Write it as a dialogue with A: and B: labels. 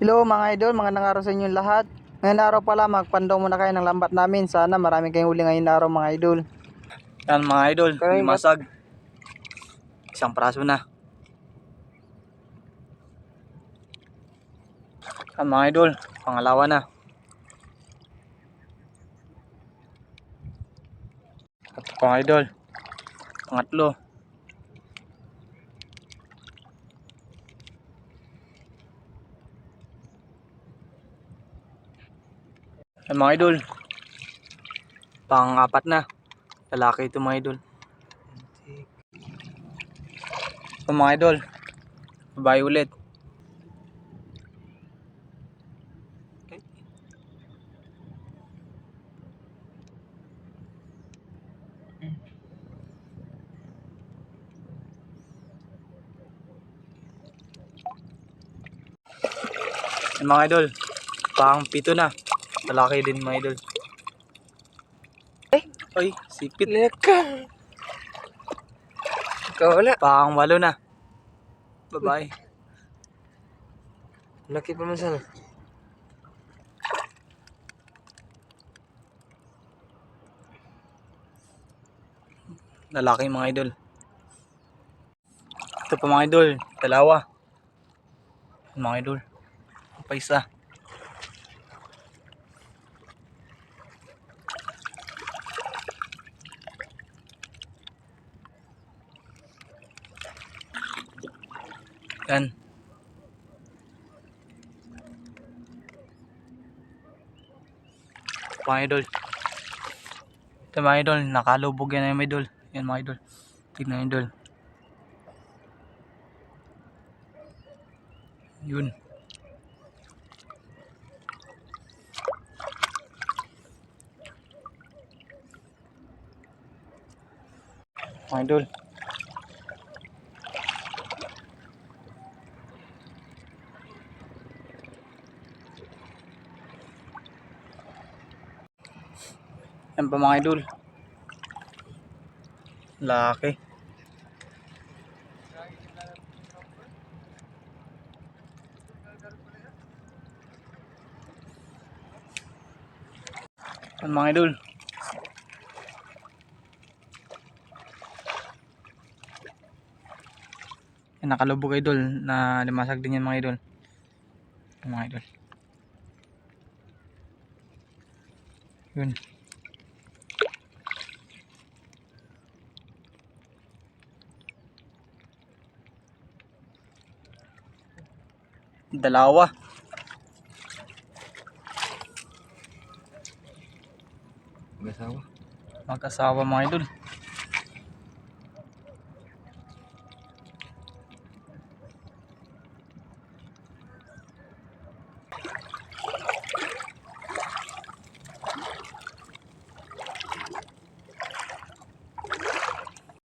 A: Hello mga idol, mga nangaraw sa inyong lahat. Ngayon araw pala, magpandaw muna kayo ng lambat namin. Sana marami kayong huli ngayon araw mga idol. Yan mga idol,
B: Karay,
A: masag. Isang praso na. Yan mga idol, pangalawa na. At mga idol, pangatlo. Yan mga idol. Pang-apat na. Lalaki ito mga idol. Ito mga idol. Babae ulit. Yan mga idol. Pang pito na. Lalaki din mga idol.
B: Ay!
A: Ay, sipit.
B: Leka. Ikaw wala.
A: Pang walo na. Babae.
B: Laki pa man sana.
A: Lalaki mga idol. Ito pa mga idol. Dalawa. Mga idol. Pa isa. Yan. Mga idol. Ito mga idol. Nakalubog yan mga idol. Yan mga idol. Tignan idol. Yun. Mga idol. Yan pa mga idol. Laki. Yan mga idol. Yan nakalubog idol na limasag din yan mga idol. Yan mga idol. Yun. Dalawa.
B: Mag-asawa.
A: Mag-asawa mga idol.